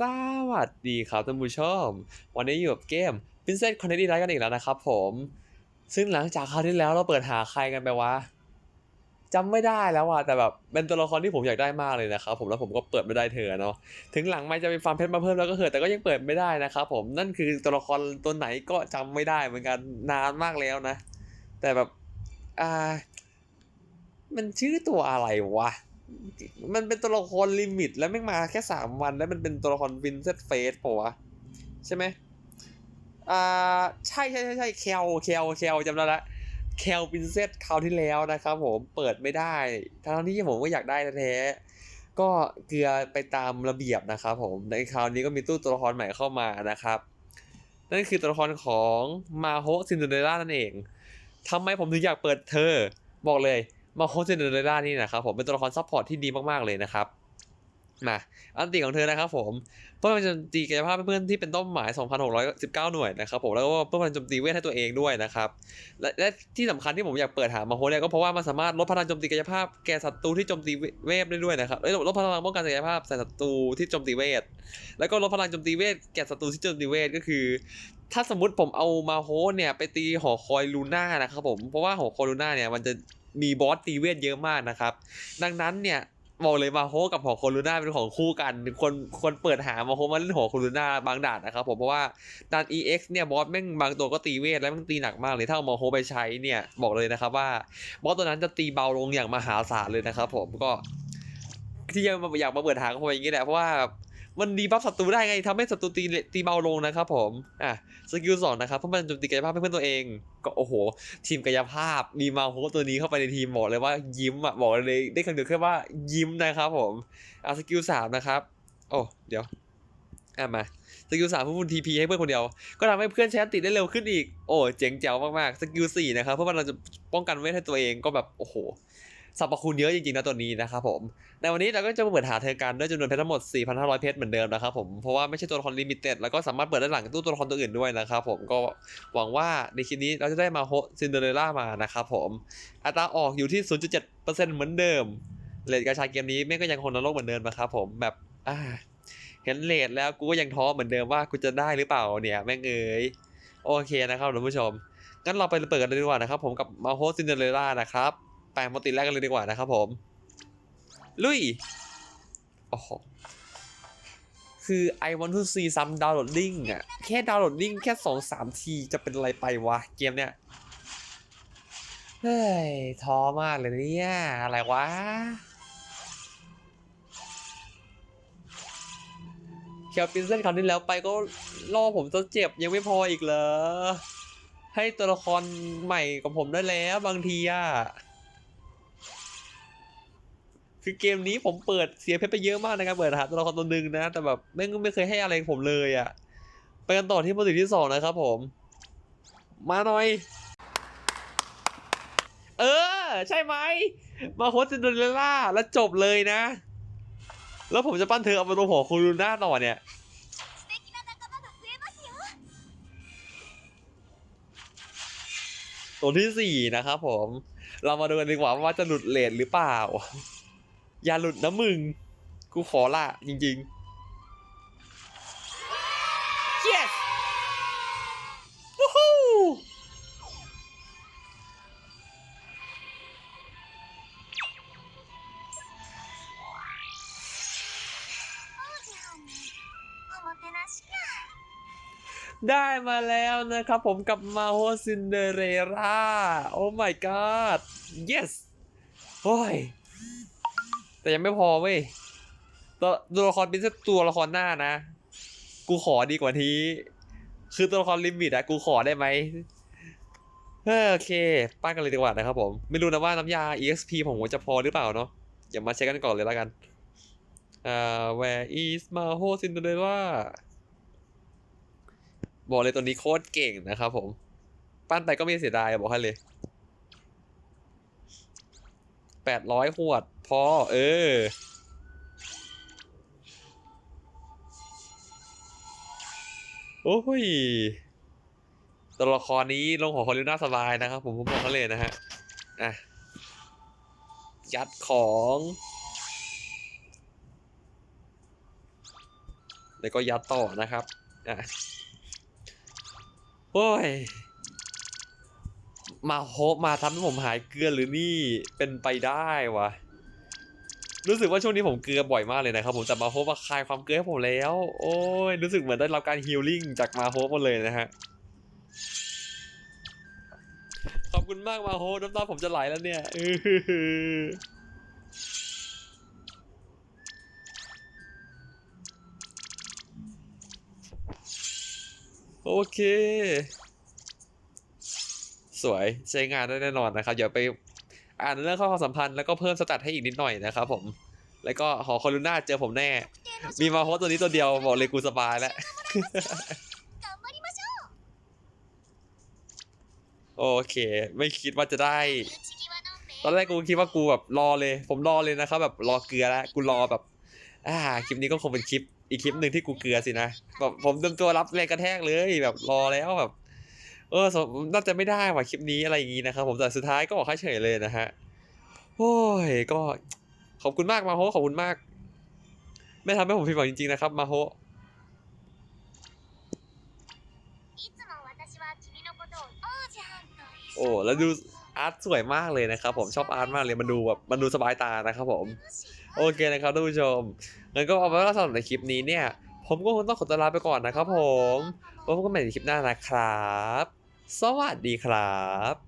สวัสดีครับท่านผู้ชม วันนี้อยู่กับเกม Princess c o n n e c t กันอีกแล้วนะครับผม ซึ่งหลังจากคราวที่แล้วเราเปิดหาใครกันไปวะจำไม่ได้แล้วอะแต่แบบเป็นตัวละครที่ผมอยากได้มากเลยนะครับผมแล้วผมก็เปิดไม่ได้เธอเนาะถึงหลังไม่จะไปฟาร์มเพชรมาเพิ่มแล้วก็เถอะแต่ก็ยังเปิดไม่ได้นะครับผมนั่นคือตัวละครตัวไหนก็จำไม่ได้เหมือนกันนานมากแล้วนะ แต่แบบอ่ามันชื่อตัวอะไรวะ มันเป็นตัวละครลิมิต แล้วแม่งมาแค่สามวัน แล้วมันเป็นตัวละครวินเซตเฟสปะวะใช่ไหมอ่าใช่ใช่ใช่ใช่เคลเคลเคลจำได้ละเคลวินเซตคราวที่แล้วนะครับผมเปิดไม่ได้ทั้งที่ผมก็อยากได้แท้ๆก็เกลือไปตามระเบียบนะครับผมในคราวนี้ก็มีตู้ตัวละครใหม่เข้ามานะครับ นั่นคือตัวละครของมาโฮซินเดอเรล่านั่นเองทำไมผมถึงอยากเปิดเธอ บอกเลย มาโคเซนเดอเรล่านี่นะครับผมเป็นตัวละครซัพพอร์ตที่ดีมากๆเลยนะครับมาอันตีของเธอนะครับผมเพื่อมันจะตีกายภาพเพื่อนที่เป็นต้นหมาย 2,619 หน่วยนะครับผมแล้วก็เพื่อมันโจมตีเวทให้ตัวเองด้วยนะครับและและที่สำคัญที่ผมอยากเปิดหามาโฮเนี่ยก็เพราะว่ามันสามารถลดพลังโจมตีกายภาพแก่ศัตรูที่โจมตีเวทได้ด้วยนะครับลดพลังป้องกันกายภาพใส่ศัตรูที่โจมตีเวทแล้วก็ลดพลังโจมตีเวทแก่ศัตรูที่โจมตีเวทก็คือ ถ้าสมมติผมเอามาโฮเนี่ยไปตีหอคอยลูน่านะครับผมเพราะว่าหอคอยลูน่าเนี่ยมันจะ มีบอสตีเวทเยอะมากนะครับ ดังนั้นเนี่ยบอกเลยมาโฮกับหอคอลูน่าเป็นของคู่กัน คนคนเปิดหามาโฮมาเล่นหอคอลูน่าบางด่านนะครับผมเพราะว่าด่าน EX เนี่ยบอสแม่งบางตัวก็ตีเวทแล้วแม่งตีหนักมากเลยถ้าเอามาโฮไปใช้เนี่ยบอกเลยนะครับว่าบอสตัวนั้นจะตีเบาลงอย่างมหาศาลเลยนะครับผมก็ที่ยังอยากมาเปิดหาก็เพราะอย่างนี้แหละเพราะว่า มันดีบัฟศัตรูได้ไงทำให้ศัตรูตีตีเบาลงนะครับผมอะสกิลสองนะครับเพราะมันโจมตีกายภาพให้เพื่อนตัวเอง ก็โอ้โห ทีมกายภาพมีมาโฮตัวนี้เข้าไปในทีมบอกเลยว่ายิ้มอะบอกเลยได้คำเดียวแค่ว่ายิ้มนะครับผมอะสกิลสามนะครับโอ้เดี๋ยวอะมาสกิลสามเพื่อนทีพีให้เพื่อนคนเดียว ก็ทำให้เพื่อนใช้ติดได้เร็วขึ้นอีก โอ้เจ๋งแจ๋วมากๆ สกิลสี่นะครับ เพราะว่าเราจะป้องกันเวทให้ตัวเองก็แบบ โอ้โห สรรพคุณเยอะจริงๆนะตัวนี้นะครับผม ในวันนี้เราก็จะมาเปิดหาเธอกันด้วยจำนวนเพชรทั้งหมด 4,500 เพชรเหมือนเดิมนะครับผม เพราะว่าไม่ใช่ตัวละครลิมิเต็ดแล้วก็สามารถเปิดได้หลังตู้ตัวละครตัวอื่นด้วยนะครับผม ก็หวังว่าในคลิปนี้เราจะได้มาโฮซินเดอเรลล่ามานะครับผม อัตราออกอยู่ที่ 0.7%เหมือนเดิม เลทกาชาเกมนี้แม่งก็ยังคงนรกเหมือนเดิมนะครับผม แบบอ่าเห็นเลทแล้วกูก็ยังท้อเหมือนเดิมว่ากูจะได้หรือเปล่าเนี่ยแม่งเอ๋ยโอเคนะครับท่านผู้ชมงั้นเราไปเปิดกันเลยดีกว่านะครับผมกับมาโฮซินเดอเรลล่านะครับ แปมาติแรกกันเลยดีกว่านะครับผม ลุย โอ้โห คือ I want to see some downloading อะ แค่ downloading แค่สองสามทีจะเป็นอะไรไปวะ เกมเนี้ย เฮ้ย ท้อมากเลยเนี่ย อะไรวะเคียวปินเส้นคราวที่แล้วไปก็ล่อผมจนเจ็บยังไม่พออีกเหรอให้ตัวละครใหม่กับผมได้แล้วบางทีอะ คือเกมนี้ผมเปิดเสียเพชรไปเยอะมากนะครับเปิดหาตัวละครตัวหนึ่งนะ แต่แบบไม่งไม่เคยให้อะไรผมเลยอะ ไปกันต่อที่โปรตีที่สองนะครับผม มาหน่อย เออ ใช่ไหม มาโคสซินโดเรลล่าแล้วจบเลยนะ แล้วผมจะปั้นเธอเอาไปตัวหัวคุณลูน่าต่อเนี่ยตัวที่สี่นะครับผม เรามาดูกันดีกว่าว่าจะหลุดเลทหรือเปล่า อย่าหลุดนะมึง กูขอละจริงๆ yes วู้ฮู้ได้มาแล้วนะครับผมกับมาโฮซินเดเรราโอ้ my god yes โอ้ย แต่ยังไม่พอเว้ยตัวตัวละครเป็นตัวละครหน้านะ กูขอดีกว่านี้ คือตัวละครลิมิตอะกูขอได้ไหมเออโอเคป้ากันเลยดีกว่านะครับผม ไม่รู้นะว่าน้ำยา exp ผมจะพอหรือเปล่าเนาะอย่ามาเช็คกันก่อนเลยแล้วกันอ่า where is Maho Cinderella บอกเลยตัวนี้โคตรเก่งนะครับผม ปั้นไปก็ไม่เสียดายบอกให้เลย แปดร้อยขวด พอ เออ โอ้ยตัวละครนี้ลงของคอลิน่าสบายนะครับ ผมผมบอกเขาเลยนะฮะอะยัดของแล้วก็ยัดต่อนะครับ อะ โอ้ย มาโฮปมาทำให้ผมหายเกลือหรือนี่เป็นไปได้วะรู้สึกว่าช่วงนี้ผมเกลือบ่อยมากเลยนะครับผมแต่มาโฮปมาคลายความเกลือให้ผมแล้ว โอ้ยรู้สึกเหมือนได้รับการฮีลลิ่งจากมาโฮปหมดเลยนะฮะขอบคุณมากมาโฮน้ำตาผมจะไหลแล้วเนี่ยโอเค สวยใช้งานได้แน่นอนนะครับอย่าไปอ่านเรื่องข้อความสัมพันธ์แล้วก็เพิ่มสตัทให้อีกนิดหน่อยนะครับผม แล้วก็หอคอลูน่าเจอผมแน่ มีมาโพสตัวนี้ตัวเดียวบอกเลยกูสบายแล้ว โอเค ไม่คิดว่าจะได้ ตอนแรกกูคิดว่ากูแบบรอเลย ผมรอเลยนะครับแบบรอเกลือแล้วกูรอแบบ อ่าคลิปนี้ก็คงเป็นคลิปอีกคลิปหนึ่งที่กูเกลือสินะแบบผมเตรียมตัวรับแรงกระแทกเลยแบบรอแล้วแบบ เออน่าจะไม่ได้ว่ะคลิปนี้อะไรอย่างงี้นะครับผมแต่สุดท้ายก็ออกค่าเฉยเลยนะฮะโอ้ยก็ขอบคุณมากมาโฮขอบคุณมาก ไม่ทำให้ผมผิดหวังจริงๆนะครับมาโฮโอ้แล้วดูอาร์ตสวยมากเลยนะครับผมชอบอาร์ตมากเลยมันดูแบบมันดูสบายตานะครับผม โอเคนะครับท่านผู้ชมงั้นก็เอาไว้ว่าสำหรับในคลิปนี้เนี่ย ผมก็คงต้องขอตัวลาไปก่อนนะครับผม แล้วพบกันใหม่ในคลิปหน้านะครับ สวัสดีครับ